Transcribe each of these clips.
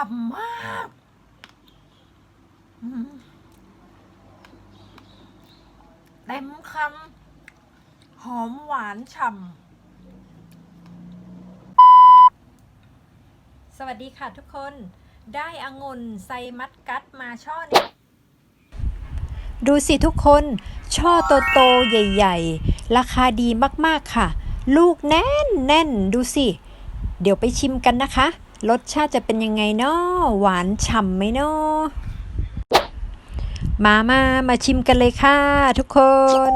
ฉ่ำมากเต็มคำหอมหวานฉ่ำสวัสดีค่ะทุกคน ได้องุ่นไซมัดกัดมาช่อนี้ดูสิทุกคน ช่อโตๆใหญ่ ๆ ราคาดีมากๆค่ะ ลูกแน่นแน่นดูสิ เดี๋ยวไปชิมกันนะคะ รสชาติจะเป็นยังไงเนาะหวานฉ่ำไหมเนาะมามามาชิมกันเลยค่ะทุกคน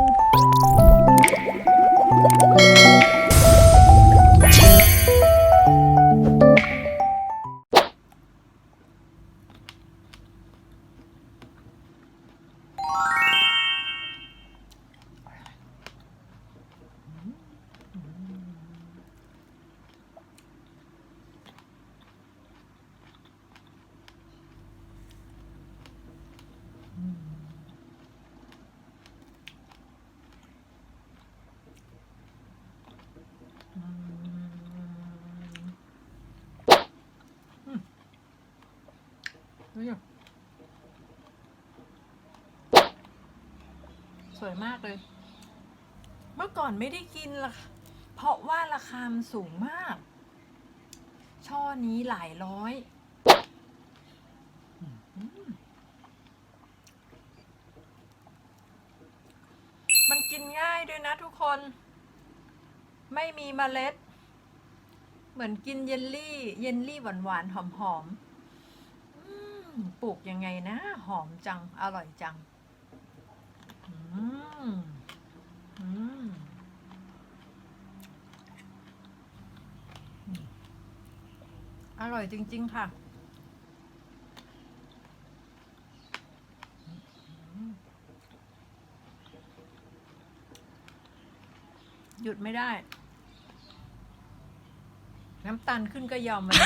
สวยมากเลย เมื่อก่อนไม่ได้กินละเพราะว่าราคามสูงมาก ช่อนี้หลายร้อยมันกินง่ายด้วยนะทุกคน ไม่มีเมล็ด เหมือนกินเยลลี่ เยลลี่หวานๆ หอมๆ ปลูกยังไงนะ หอมจัง อร่อยจัง อืมอืมอร่อยจริง ๆ ค่ะหยุดไม่ได้ น้ำตาลขึ้นก็ยอมมัน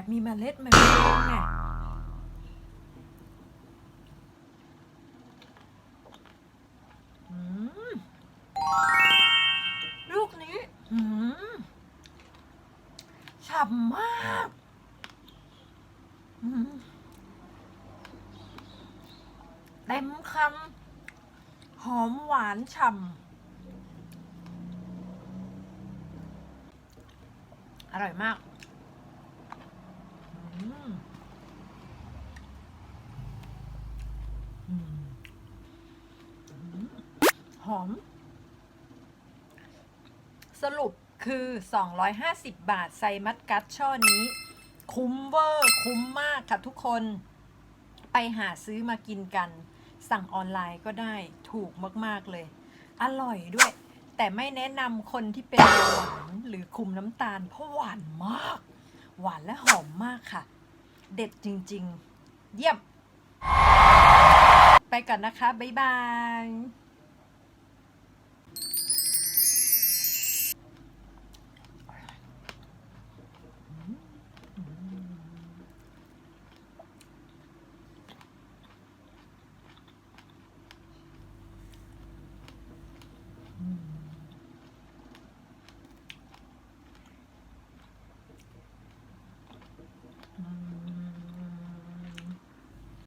แอบมีเมล็ดมันไม่รู้ไงลูกนี้ฉ่ำมากเต็มคำหอมหวานฉ่ำอร่อยมาก อืมอืมอืมห อม สรุปคือ 250 บาทไซมัดกัดช่อนี้ คุ้มเวอร์ คุ้มมากค่ะทุกคนไปหาซื้อมากินกัน สั่งออนไลน์ก็ได้ถูกมาก ๆ เลย อร่อยด้วย แต่ไม่แนะนำคนที่เป็นเบาหวานหรือคุมน้ำตาล เพราะหวานมาก หวานและหอมมากค่ะ เด็ดจริง ๆ เยี่ยม ไปก่อนนะคะ บ๊ายบาย